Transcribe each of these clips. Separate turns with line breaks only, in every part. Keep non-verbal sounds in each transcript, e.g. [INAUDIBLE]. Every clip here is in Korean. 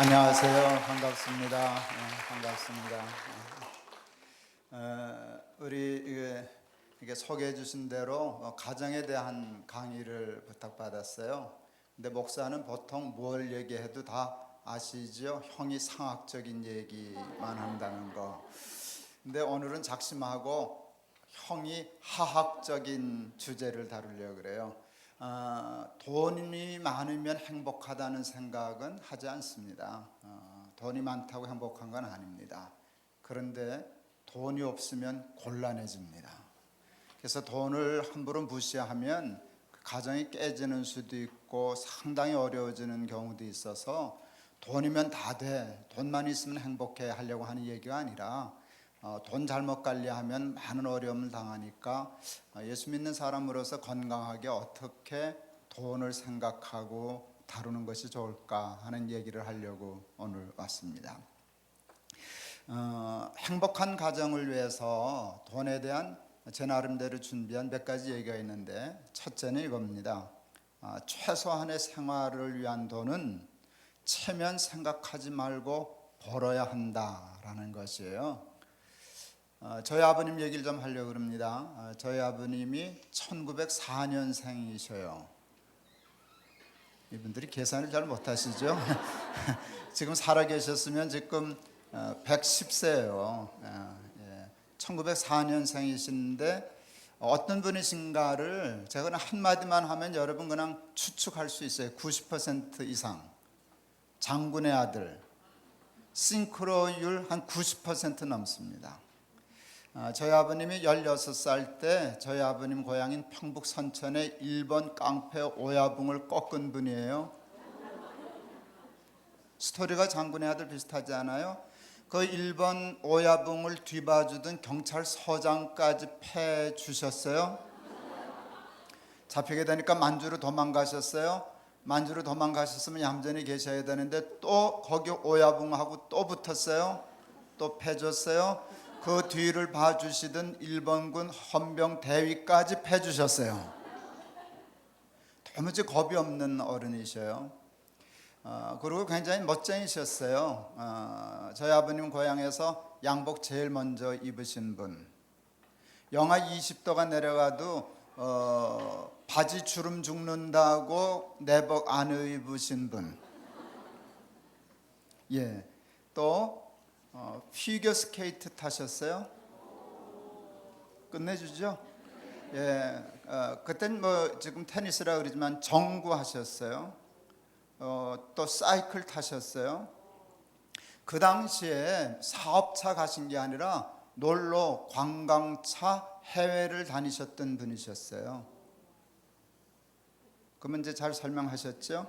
안녕하세요. 반갑습니다. 네, 반갑습니다. 어, 우리 이게, 소개해 주신 대로 어, 가정에 대한 강의를 부탁받았어요. 근데 목사는 보통 뭘 얘기해도 다 아시죠? 형이 상학적인 얘기만 한다는 거. 근데 오늘은 작심하고 형이 하학적인 주제를 다루려고 그래요. 아, 돈이 많으면 행복하다는 생각은 하지 않습니다. 어, 돈이 많다고 행복한 건 아닙니다. 그런데 돈이 없으면 곤란해집니다. 그래서 돈을 함부로 무시하면 그 가정이 깨지는 수도 있고 상당히 어려워지는 경우도 있어서 돈이면 다 돼. 돈만 있으면 행복해 하려고 하는 얘기가 아니라 어, 돈 잘못 관리하면 많은 어려움을 당하니까 어, 예수 믿는 사람으로서 건강하게 어떻게 돈을 생각하고 다루는 것이 좋을까 하는 얘기를 하려고 오늘 왔습니다. 어, 행복한 가정을 위해서 돈에 대한 제 나름대로 준비한 몇 가지 얘기가 있는데 첫째는 이겁니다. 아, 최소한의 생활을 위한 돈은 체면 생각하지 말고 벌어야 한다라는 것이에요. 어, 저희 아버님 얘기를 좀 하려고 합니다. 어, 저희 아버님이 1904년생이셔요. 이분들이 계산을 잘 못하시죠? [LAUGHS] 지금 살아계셨으면 지금 110세예요. 1904년생이신데 어떤 분이신가를 제가 그냥 한마디만 하면 여러분 그냥 추측할 수 있어요. 90% 이상. 장군의 아들. 싱크로율 한 90% 넘습니다. 아, 저희 아버님이 16살 때 저희 아버님 고향인 평북 선천의 일본 깡패 오야붕을 꺾은 분이에요. 스토리가 장군의 아들 비슷하지 않아요? 그 일본 오야붕을 뒤봐주던 경찰서장까지 패 주셨어요. 잡히게 되니까 만주로 도망가셨어요. 만주로 도망가셨으면 얌전히 계셔야 되는데 또 거기 오야붕하고 또 붙었어요. 또 패줬어요. 그 뒤를 봐주시던 일본군 헌병 대위까지 패주셨어요. 도무지 겁이 없는 어른이셔요. 어, 그리고 굉장히 멋쟁이셨어요. 어, 저희 아버님 고향에서 양복 제일 먼저 입으신 분. 영하 20도가 내려가도 어, 바지 주름 죽는다고 내복 안 입으신 분. 예, 또 어, 피겨 스케이트 타셨어요? 끝내주죠? 예, 어, 그땐 뭐 지금 테니스라 그러지만 정구 하셨어요. 어, 또 사이클 타셨어요. 그 당시에 사업차 가신 게 아니라 놀러 관광차 해외를 다니셨던 분이셨어요. 그 문제 잘 설명하셨죠?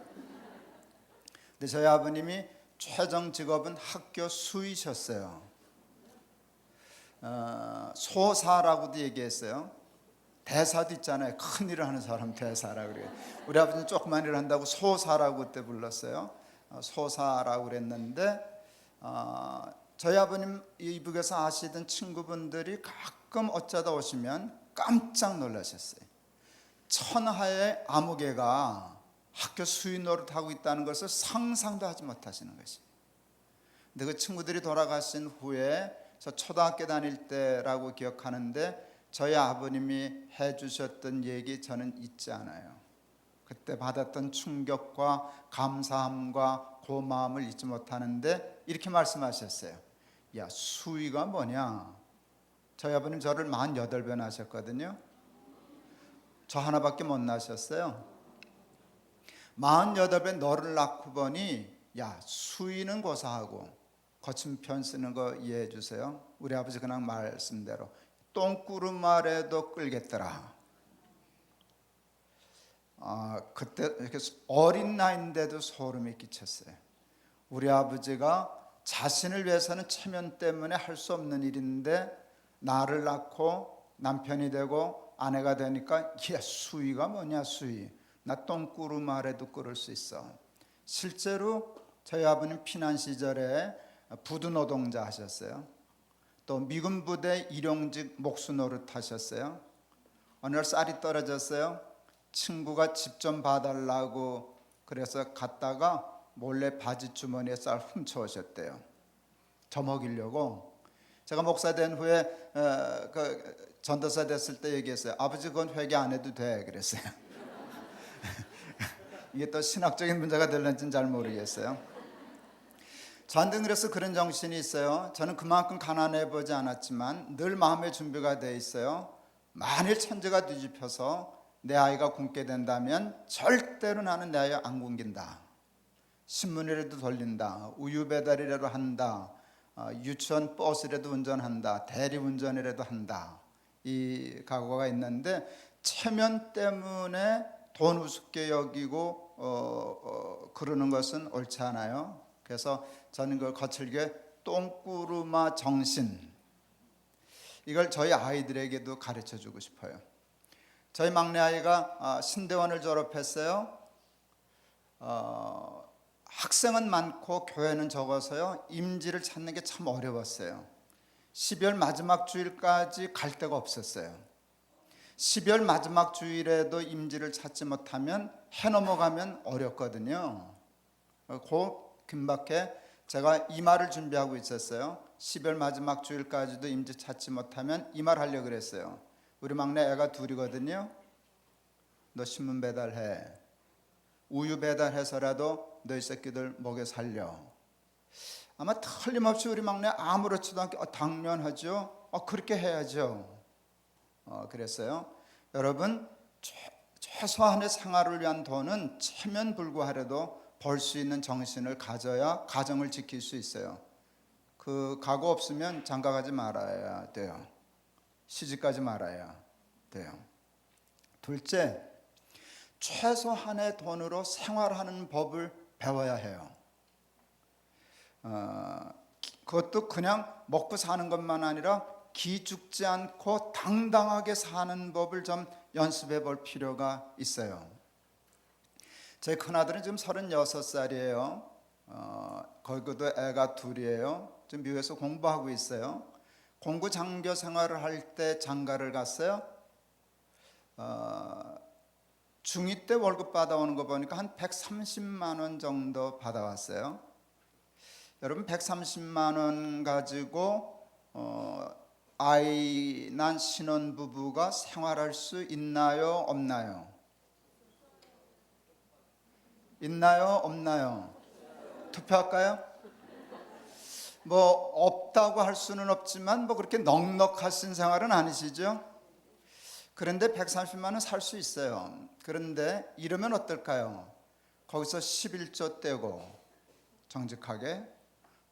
근데 저희 아버님이 최종 직업은 학교 수이셨어요. 어, 소사라고도 얘기했어요. 대사도 있잖아요. 큰 일을 하는 사람 대사라 그래요. 우리 아버지는 조그만 일을 한다고 소사라고 그때 불렀어요. 어, 소사라고 그랬는데 어, 저희 아버님 이북에서 아시던 친구분들이 가끔 어쩌다 오시면 깜짝 놀라셨어요. 천하의 아무개가 학교 수위 노릇하고 있다는 것을 상상도 하지 못하시는 것이. 근데 그 친구들이 돌아가신 후에 저 초등학교 다닐 때라고 기억하는데 저희 아버님이 해주셨던 얘기 저는 잊지 않아요. 그때 받았던 충격과 감사함과 고마움을 잊지 못하는데 이렇게 말씀하셨어요. 야 수위가 뭐냐? 저희 아버님 저를 만 여덟 번 하셨거든요. 저 하나밖에 못 나셨어요. 만 여덟 번 너를 낳고 보니 야 수위는 고사하고 거친 편 쓰는 거 이해해 주세요. 우리 아버지 그냥 말씀대로 똥구름 말에도 끌겠더라. 아 그때 이렇게 어린 나이인데도 소름이 끼쳤어요. 우리 아버지가 자신을 위해서는 체면 때문에 할 수 없는 일인데 나를 낳고 남편이 되고 아내가 되니까 야 수위가 뭐냐 수위 나 똥구름 아래도 끓을 수 있어 실제로 저희 아버님 피난 시절에 부두 노동자 하셨어요 또 미군 부대 일용직 목수 노릇 하셨어요 어느 날 쌀이 떨어졌어요 친구가 집 좀 봐달라고 그래서 갔다가 몰래 바지 주머니에 쌀 훔쳐오셨대요. 저 먹이려고. 제가 목사 된 후에 어, 그 전도사 됐을 때 얘기했어요. 아버지 그건 회개 안 해도 돼 그랬어요. [LAUGHS] 이게 또 신학적인 문제가 될는지는 잘 모르겠어요. 그래서 그런 정신이 있어요. 저는 그만큼 가난해 보지 않았지만 늘 마음의 준비가 돼 있어요. 만일 천재가 뒤집혀서 내 아이가 굶게 된다면 절대로 나는 내 아이 안 굶긴다. 신문이라도 돌린다. 우유 배달이라도 한다. 어, 유치원 버스라도 운전한다. 대리 운전이라도 한다. 이 각오가 있는데 체면 때문에 돈 우습게 여기고 어, 어, 그러는 것은 옳지 않아요. 그래서 저는 그 거칠게 똥구르마 정신 이걸 저희 아이들에게도 가르쳐 주고 싶어요. 저희 막내 아이가 아, 신대원을 졸업했어요. 어, 학생은 많고 교회는 적어서요. 임지를 찾는 게 참 어려웠어요. 12월 마지막 주일까지 갈 데가 없었어요. 12월 마지막 주일에도 임지를 찾지 못하면 해 넘어가면 어렵거든요. 그 긴박해 제가 이 말을 준비하고 있었어요. 12월 마지막 주일까지도 임지 찾지 못하면 이 말 하려고 그랬어요. 우리 막내 애가 둘이거든요. 너 신문 배달해. 우유 배달해서라도 너희 새끼들 먹여 살려. 아마 틀림없이 우리 막내 아무렇지도 않게 어, 당연하죠. 어, 그렇게 해야죠. 어, 그랬어요. 여러분 최, 최소한의 생활을 위한 돈은 체면 불구하려도 벌 수 있는 정신을 가져야 가정을 지킬 수 있어요. 그 각오 없으면 장가 가지 말아야 돼요. 시집 가지 말아야 돼요. 둘째, 최소한의 돈으로 생활하는 법을 배워야 해요. 어, 그것도 그냥 먹고 사는 것만 아니라 기죽지 않고 당당하게 사는 법을 좀 연습해 볼 필요가 있어요. 제 큰아들은 지금 36살이에요. 어, 거기도 애가 둘이에요. 지금 미국에서 공부하고 있어요. 공구 장교 생활을 할 때 장가를 갔어요. 어, 중2 때 월급 받아오는 거 보니까 한 130만 원 정도 받아왔어요. 여러분 130만 원 가지고 어, 아이 난 신혼 부부가 생활할 수 있나요, 없나요? 있나요, 없나요? 투표할까요? 뭐 없다고 할 수는 없지만 뭐 그렇게 넉넉하신 생활은 아니시죠? 그런데 130만 원 살 수 있어요. 그런데 이러면 어떨까요? 거기서 11조 떼고 정직하게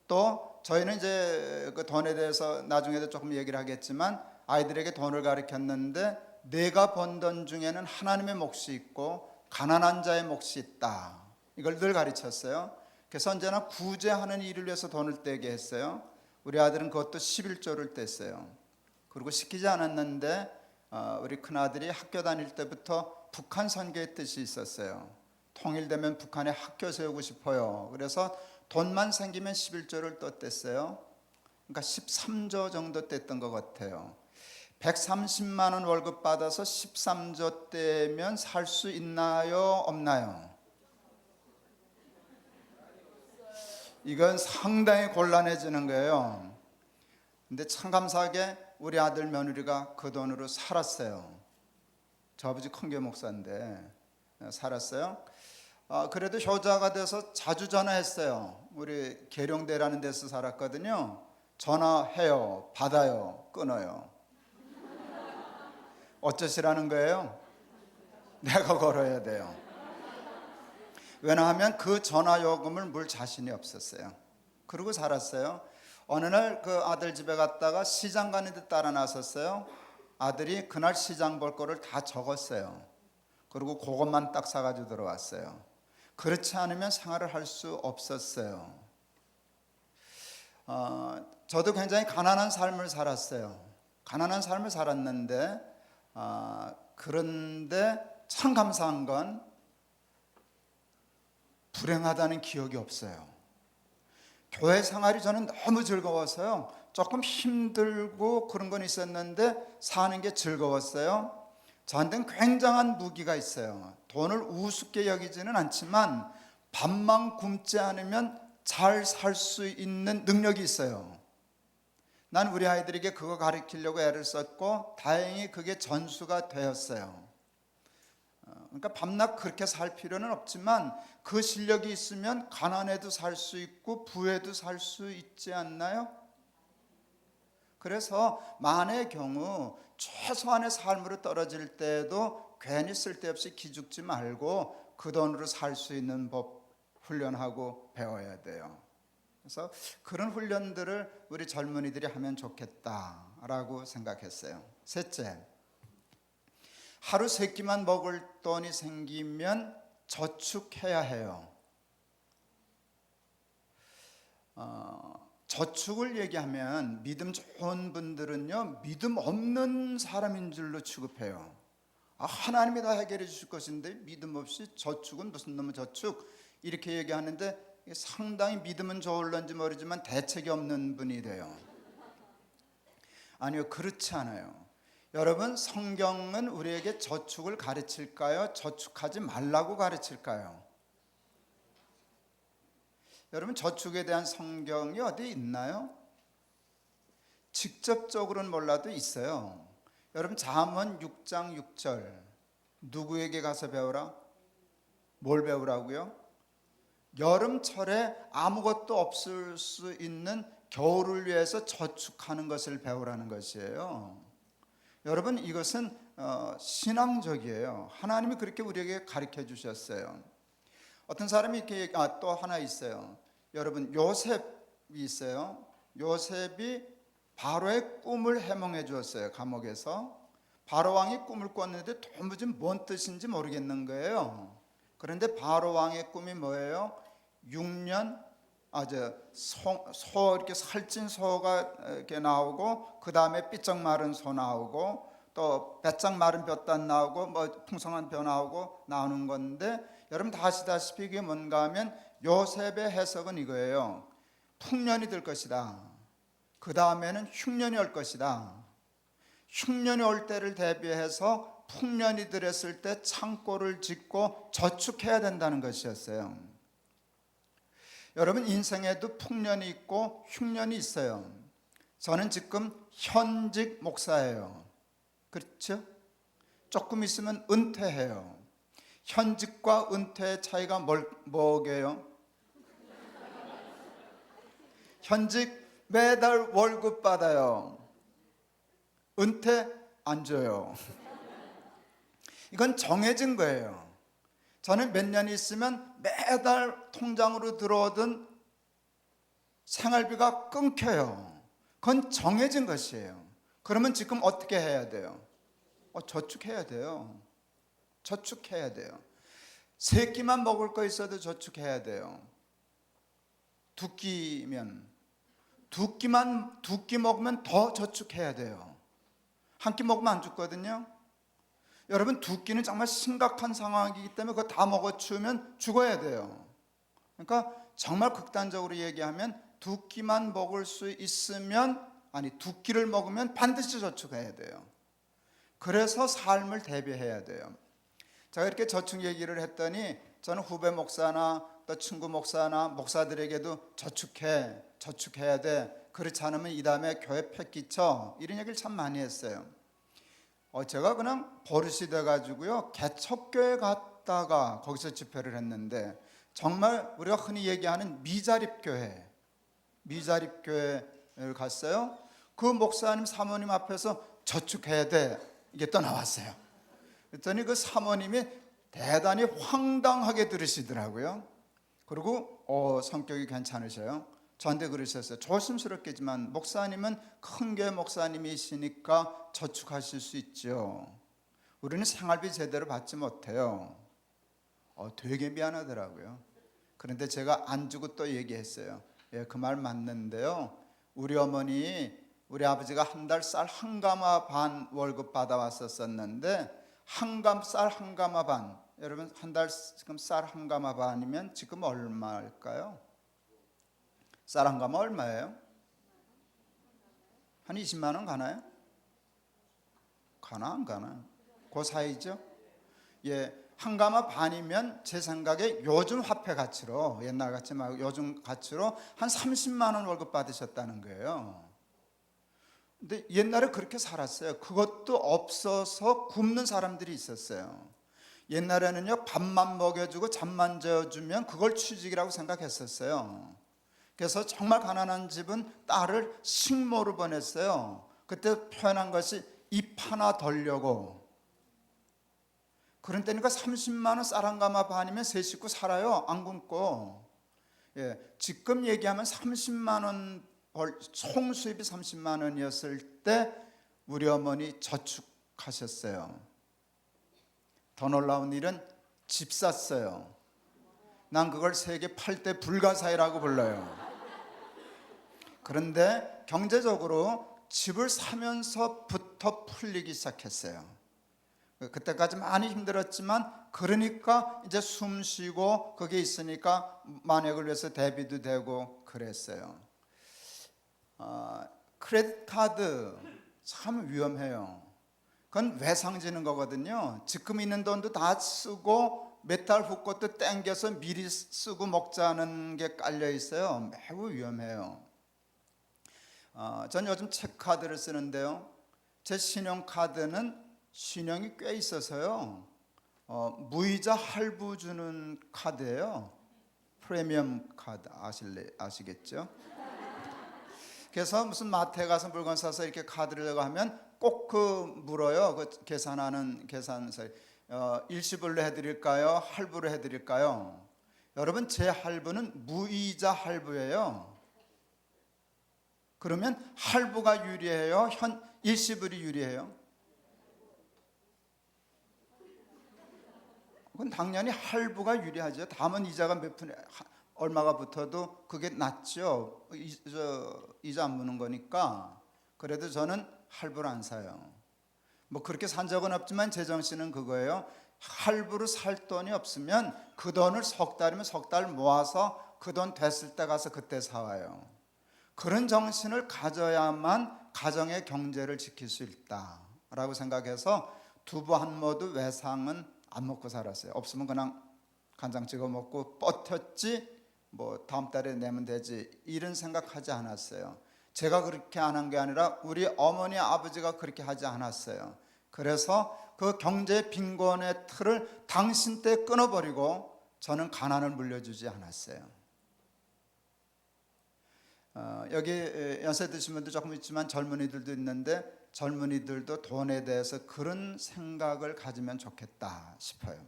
또 저희는 이제 그 돈에 대해서 나중에도 조금 얘기를 하겠지만 아이들에게 돈을 가르쳤는데 내가 번 돈 중에는 하나님의 몫이 있고 가난한 자의 몫이 있다. 이걸 늘 가르쳤어요. 그래서 언제나 구제하는 일을 위해서 돈을 떼게 했어요. 우리 아들은 그것도 11조를 뗐어요. 그리고 시키지 않았는데 어, 우리 큰 아들이 학교 다닐 때부터 북한 선교의 뜻이 있었어요. 통일되면 북한에 학교 세우고 싶어요. 그래서 돈만 생기면 11조를 또 뗐어요. 그러니까 13조 정도 뗐던 것 같아요. 130만 원 월급 받아서 13조 떼면 살 수 있나요? 없나요? 이건 상당히 곤란해지는 거예요. 근데 참 감사하게 우리 아들 며느리가 그 돈으로 살았어요. 저 아버지 큰교 목사인데 살았어요. 아, 그래도 효자가 돼서 자주 전화했어요. 우리 계룡대라는 데서 살았거든요. 전화해요, 받아요, 끊어요. 어쩌시라는 거예요? 내가 걸어야 돼요. 왜냐하면 그 전화 요금을 물 자신이 없었어요. 그러고 살았어요. 어느 날 그 아들 집에 갔다가 시장 가는데 따라 나섰어요. 아들이 그날 시장 볼 거를 다 적었어요. 그리고 그것만 딱 사가지고 들어왔어요. 그렇지 않으면 생활을 할 수 없었어요. 어, 저도 굉장히 가난한 삶을 살았어요. 가난한 삶을 살았는데 어, 그런데 참 감사한 건 불행하다는 기억이 없어요. 교회 생활이 저는 너무 즐거워서요. 조금 힘들고 그런 건 있었는데 사는 게 즐거웠어요. 저한테는 굉장한 무기가 있어요. 돈을 우습게 여기지는 않지만 밥만 굶지 않으면 잘 살 수 있는 능력이 있어요. 난 우리 아이들에게 그거 가르치려고 애를 썼고 다행히 그게 전수가 되었어요. 어, 그러니까 밤낮 그렇게 살 필요는 없지만 그 실력이 있으면 가난해도 살 수 있고 부에도 살 수 있지 않나요? 그래서 만의 경우 최소한의 삶으로 떨어질 때에도 괜히 쓸데없이 기죽지 말고 그 돈으로 살 수 있는 법 훈련하고 배워야 돼요. 그래서 그런 훈련들을 우리 젊은이들이 하면 좋겠다라고 생각했어요. 셋째, 하루 세 끼만 먹을 돈이 생기면 저축해야 해요. 어, 저축을 얘기하면 믿음 좋은 분들은요 믿음 없는 사람인 줄로 취급해요. 아, 하나님이 다 해결해 주실 것인데 믿음 없이 저축은 무슨 놈의 저축 이렇게 얘기하는데 상당히 믿음은 좋을런지 모르지만 대책이 없는 분이 돼요. 아니요 그렇지 않아요. 여러분 성경은 우리에게 저축을 가르칠까요? 저축하지 말라고 가르칠까요? 여러분 저축에 대한 성경이 어디 있나요? 직접적으로는 몰라도 있어요. 여러분 잠언 6장 6절 누구에게 가서 배우라? 뭘 배우라고요? 여름철에 아무것도 없을 수 있는 겨울을 위해서 저축하는 것을 배우라는 것이에요. 여러분 이것은 어, 신앙적이에요. 하나님이 그렇게 우리에게 가르쳐 주셨어요. 어떤 사람이 이렇게 아, 또 하나 있어요. 여러분 요셉이 있어요. 요셉이 바로의 꿈을 해몽해 주었어요. 감옥에서 바로 왕이 꿈을 꿨는데 도무지 뭔 뜻인지 모르겠는 거예요. 그런데 바로 왕의 꿈이 뭐예요? 6년 아저 소, 소 이렇게 살찐 소가 이렇게 나오고 그 다음에 삐쩍 마른 소 나오고 또 배짱 마른 볕단 나오고 뭐 풍성한 벼 나오고 나오는 건데 여러분 다 아시다시피 이게 뭔가 하면 요셉의 해석은 이거예요. 풍년이 될 것이다. 그 다음에는 흉년이 올 것이다. 흉년이 올 때를 대비해서 풍년이 들었을 때 창고를 짓고 저축해야 된다는 것이었어요. 여러분 인생에도 풍년이 있고 흉년이 있어요. 저는 지금 현직 목사예요. 그렇죠? 조금 있으면 은퇴해요. 현직과 은퇴의 차이가 뭘, 뭐게요? 현직 매달 월급 받아요. 은퇴 안 줘요. 이건 정해진 거예요. 저는 몇 년 있으면 매달 통장으로 들어오던 생활비가 끊겨요. 그건 정해진 것이에요. 그러면 지금 어떻게 해야 돼요? 어, 저축해야 돼요. 저축해야 돼요. 세 끼만 먹을 거 있어도 저축해야 돼요. 두 끼면 두 끼만 두 끼 먹으면 더 저축해야 돼요. 한 끼 먹으면 안 죽거든요. 여러분 두 끼는 정말 심각한 상황이기 때문에 그거 다 먹어 치우면 죽어야 돼요. 그러니까 정말 극단적으로 얘기하면 두 끼만 먹을 수 있으면 아니 두 끼를 먹으면 반드시 저축해야 돼요. 그래서 삶을 대비해야 돼요. 제가 이렇게 저축 얘기를 했더니 저는 후배 목사나 또 친구 목사나 목사들에게도 저축해, 저축해야 돼. 그렇지 않으면 이 다음에 교회 패기쳐 이런 얘기를 참 많이 했어요. 어, 제가 그냥 버릇이 돼가지고요 개척교회 갔다가 거기서 집회를 했는데 정말 우리가 흔히 얘기하는 미자립 교회, 미자립 교회를 갔어요. 그 목사님 사모님 앞에서 저축해야 돼 이게 또 나왔어요. 그랬더니 그 사모님이 대단히 황당하게 들으시더라고요. 그리고 어, 성격이 괜찮으셔요. 저한테 그러셨어요. 조심스럽겠지만 목사님은 큰 교회 목사님이시니까 저축하실 수 있죠. 우리는 생활비 제대로 받지 못해요. 어, 되게 미안하더라고요. 그런데 제가 안 주고 또 얘기했어요. 예, 그 말 맞는데요. 우리 어머니, 우리 아버지가 한 달 쌀 한 가마 반 월급 받아왔었었는데 한감 쌀 한 가마 반. 여러분 한 달 지금 쌀 한 가마 반이면 지금 얼마일까요? 쌀한 가마 얼마예요? 한 20만 원 가나요? 가나 안 가나? 그 사이죠? 예, 한 가마 반이면 제 생각에 요즘 화폐 가치로 옛날 같이 말고 요즘 가치로 한 30만 원 월급 받으셨다는 거예요. 근데 옛날에 그렇게 살았어요. 그것도 없어서 굶는 사람들이 있었어요. 옛날에는요 밥만 먹여주고 잠만 재워주면 그걸 취직이라고 생각했었어요. 그래서 정말 가난한 집은 딸을 식모로 보냈어요. 그때 표현한 것이 입 하나 덜려고. 그런 때니까 30만 원 쌀한 가마 반이면 세 식구 살아요. 안 굶고. 예, 지금 얘기하면 30만 원 벌, 총 수입이 30만 원이었을 때 우리 어머니 저축하셨어요. 더 놀라운 일은 집 샀어요. 난 그걸 세계 8대 불가사의라고 불러요. 그런데 경제적으로 집을 사면서부터 풀리기 시작했어요. 그때까지 많이 힘들었지만 그러니까 이제 숨 쉬고 그게 있으니까 만약을 위해서 대비도 되고 그랬어요. 어, 크레딧 카드 참 위험해요. 그건 외상 지는 거거든요. 지금 있는 돈도 다 쓰고 몇 달 후 것도 땡겨서 미리 쓰고 먹자는 게 깔려 있어요. 매우 위험해요. 어, 전 요즘 체크카드를 쓰는데요. 제 신용카드는 신용이 꽤 있어서요. 어, 무이자 할부 주는 카드예요. 프리미엄 카드 아실래 아시겠죠? 그래서 무슨 마트에 가서 물건 사서 이렇게 카드를 내고 하면 꼭 그 물어요. 그 계산하는 계산서 어, 일시불로 해드릴까요? 할부로 해드릴까요? 여러분 제 할부는 무이자 할부예요. 그러면 할부가 유리해요? 현 일시불이 유리해요? 그건 당연히 할부가 유리하죠. 다음은 이자가 몇 푼, 하- 얼마가 붙어도 그게 낫죠. 이, 저, 이자 안 무는 거니까. 그래도 저는 할부를 안 사요. 뭐 그렇게 산 적은 없지만 제 정신은 그거예요. 할부로 살 돈이 없으면 그 돈을 석 달이면 석 달 모아서 그 돈 됐을 때 가서 그때 사와요. 그런 정신을 가져야만 가정의 경제를 지킬 수 있다라고 생각해서 두부 한 모두 외상은 안 먹고 살았어요. 없으면 그냥 간장 찍어 먹고 버텼지 뭐 다음 달에 내면 되지 이런 생각하지 않았어요. 제가 그렇게 안 한 게 아니라 우리 어머니 아버지가 그렇게 하지 않았어요. 그래서 그 경제 빈곤의 틀을 당신 때 끊어버리고 저는 가난을 물려주지 않았어요. 어, 여기 에, 연세 드신 분도 조금 있지만 젊은이들도 있는데 젊은이들도 돈에 대해서 그런 생각을 가지면 좋겠다 싶어요.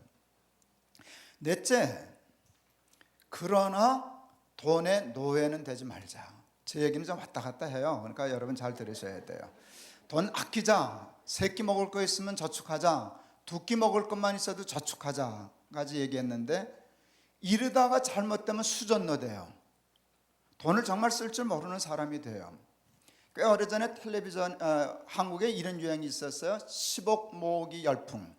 넷째, 그러나 돈의 노예는 되지 말자. 제 얘기는 좀 왔다 갔다 해요. 그러니까 여러분 잘 들으셔야 돼요. 돈 아끼자. 세 끼 먹을 거 있으면 저축하자. 두 끼 먹을 것만 있어도 저축하자까지 얘기했는데 이러다가 잘못되면 수전노 돼요. 돈을 정말 쓸 줄 모르는 사람이 돼요. 꽤 오래전에 텔레비전 어, 한국에 이런 유행이 있었어요. 10억 모으기 열풍.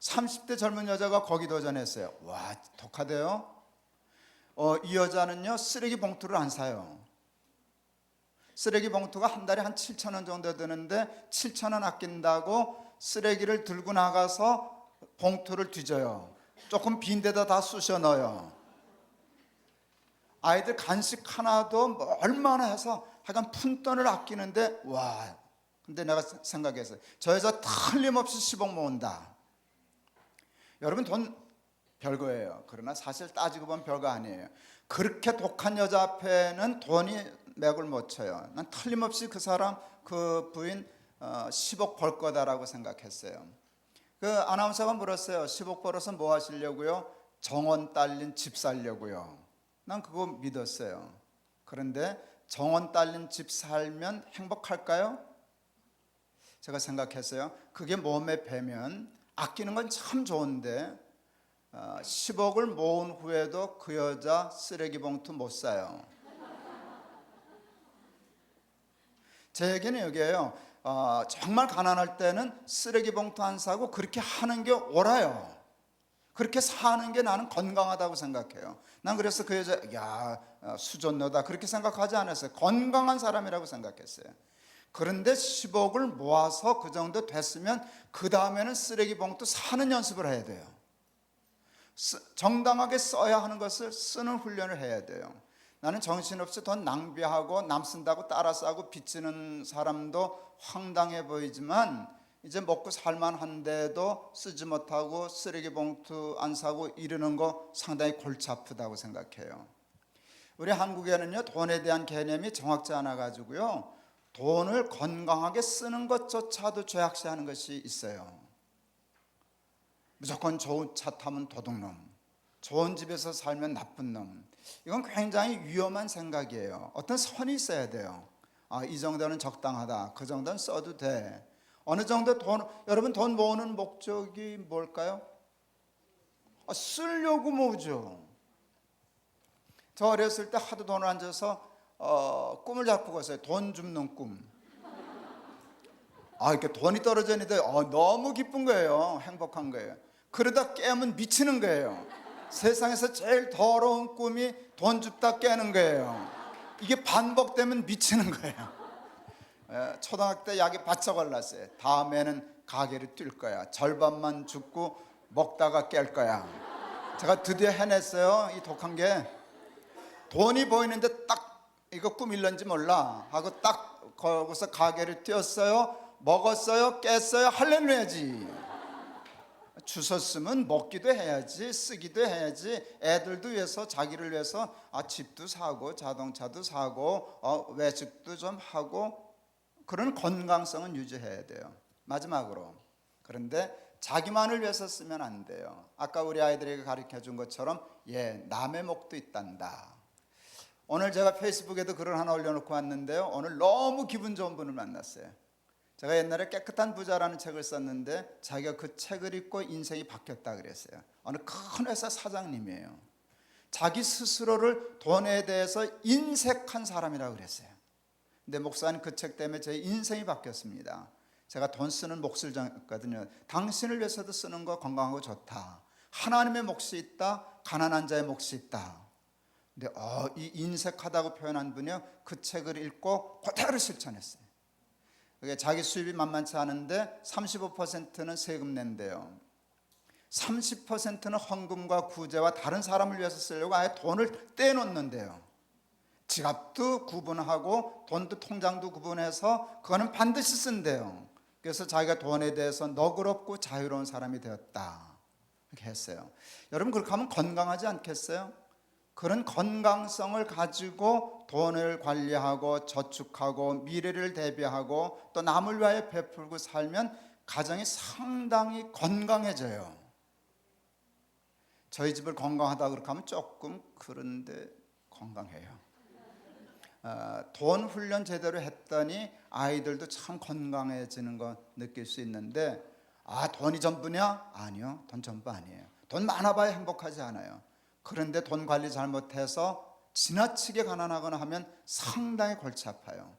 30대 젊은 여자가 거기 도전했어요. 와 독하대요. 어, 이 여자는요 쓰레기 봉투를 안 사요. 쓰레기 봉투가 한 달에 한 7천 원 정도 드는데 7천 원 아낀다고 쓰레기를 들고 나가서 봉투를 뒤져요. 조금 빈 데다 다 쑤셔 넣어요. 아이들 간식 하나도 뭐 얼마나 해서 하여간 푼돈을 아끼는데 와. 근데 내가 생각했어요. 저 여자 틀림없이 10억 모은다. 여러분 돈 별거예요. 그러나 사실 따지고 보면 별거 아니에요. 그렇게 독한 여자 앞에는 돈이 맥을 못 쳐요. 난 틀림없이 그 사람 그 부인 어, 10억 벌 거다라고 생각했어요. 그 아나운서가 물었어요. 10억 벌어서 뭐 하시려고요? 정원 딸린 집 살려고요 난 그거 믿었어요. 그런데 정원 딸린 집 살면 행복할까요? 제가 생각했어요. 그게 몸에 배면 아끼는 건 참 좋은데 어, 10억을 모은 후에도 그 여자 쓰레기 봉투 못 사요. 제 얘기는 여기에요. 어, 정말 가난할 때는 쓰레기 봉투 안 사고 그렇게 하는 게 옳아요. 그렇게 사는 게 나는 건강하다고 생각해요. 난 그래서 그 여자 야 어, 수전노다 그렇게 생각하지 않았어요. 건강한 사람이라고 생각했어요. 그런데 10억을 모아서 그 정도 됐으면 그 다음에는 쓰레기 봉투 사는 연습을 해야 돼요. 쓰- 정당하게 써야 하는 것을 쓰는 훈련을 해야 돼요. 나는 정신없이 돈 낭비하고 남 쓴다고 따라 싸고 빚지는 사람도 황당해 보이지만 이제 먹고 살만한데도 쓰지 못하고 쓰레기 봉투 안 사고 이러는 거 상당히 골치 아프다고 생각해요. 우리 한국에는요 돈에 대한 개념이 정확지 않아 가지고요 돈을 건강하게 쓰는 것조차도 죄악시하는 것이 있어요. 무조건 좋은 차 타면 도둑놈, 좋은 집에서 살면 나쁜 놈. 이건 굉장히 위험한 생각이에요. 어떤 선이 있어야 돼요. 아, 이 정도는 적당하다. 그 정도는 써도 돼. 어느 정도 돈, 여러분 돈 모으는 목적이 뭘까요? 아, 쓰려고 모으죠. 저 어렸을 때 하도 돈을 앉아서 어, 꿈을 잡고 갔어요. 돈 줍는 꿈. 아, 이렇게 돈이 떨어지는데 어, 너무 기쁜 거예요. 행복한 거예요. 그러다 깨면 미치는 거예요. 세상에서 제일 더러운 꿈이 돈 줍다 깨는 거예요. 이게 반복되면 미치는 거예요. 예, 초등학교 때 약이 바짝 올랐어요. 다음에는 가게를 뛸 거야. 절반만 죽고 먹다가 깰 거야. 제가 드디어 해냈어요. 이 독한 게 돈이 보이는데 딱 이거 꿈일런지 몰라 하고 딱 거기서 가게를 뛰었어요. 먹었어요. 깼어요. 할렐루야지. 주웠으면 먹기도 해야지 쓰기도 해야지 애들도 위해서 자기를 위해서 아 집도 사고 자동차도 사고 어, 외식도 좀 하고 그런 건강성은 유지해야 돼요 마지막으로 그런데 자기만을 위해서 쓰면 안 돼요 아까 우리 아이들에게 가르쳐 준 것처럼 예 남의 목도 있단다 오늘 제가 페이스북에도 글을 하나 올려놓고 왔는데요 오늘 너무 기분 좋은 분을 만났어요 제가 옛날에 깨끗한 부자라는 책을 썼는데 자기가 그 책을 읽고 인생이 바뀌었다 그랬어요. 어느 큰 회사 사장님이에요. 자기 스스로를 돈에 대해서 인색한 사람이라고 그랬어요. 근데 목사님 그책 때문에 제 인생이 바뀌었습니다. 제가 돈 쓰는 몫을 정했거든요. 당신을 위해서도 쓰는 거 건강하고 좋다. 하나님의 몫이 있다. 가난한 자의 몫이 있다. 근데 어, 이 인색하다고 표현한 분이요. 그 책을 읽고 그대로 실천했어요. 그게 자기 수입이 만만치 않은데 35%는 세금 낸대요. 30%는 헌금과 구제와 다른 사람을 위해서 쓰려고 아예 돈을 떼놓는데요. 지갑도 구분하고 돈도 통장도 구분해서 그거는 반드시 쓴대요. 그래서 자기가 돈에 대해서 너그럽고 자유로운 사람이 되었다. 이렇게 했어요. 여러분 그렇게 하면 건강하지 않겠어요? 그런 건강성을 가지고 돈을 관리하고 저축하고 미래를 대비하고 또 남을 위하여 베풀고 살면 가정이 상당히 건강해져요. 저희 집을 건강하다 그렇게 하면 조금 그런데 건강해요. 어, 돈 훈련 제대로 했더니 아이들도 참 건강해지는 거 느낄 수 있는데 아 돈이 전부냐? 아니요, 돈 전부 아니에요. 돈 많아봐야 행복하지 않아요. 그런데 돈 관리 잘못해서 지나치게 가난하거나 하면 상당히 골치 아파요.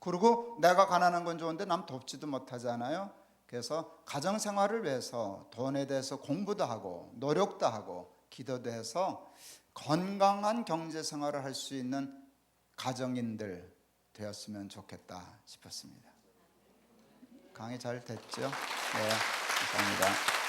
그리고 내가 가난한 건 좋은데 남 돕지도 못하잖아요. 그래서 가정 생활을 위해서 돈에 대해서 공부도 하고 노력도 하고 기도도 해서 건강한 경제 생활을 할 수 있는 가정인들 되었으면 좋겠다 싶었습니다. 강의 잘 됐죠? 네, 감사합니다.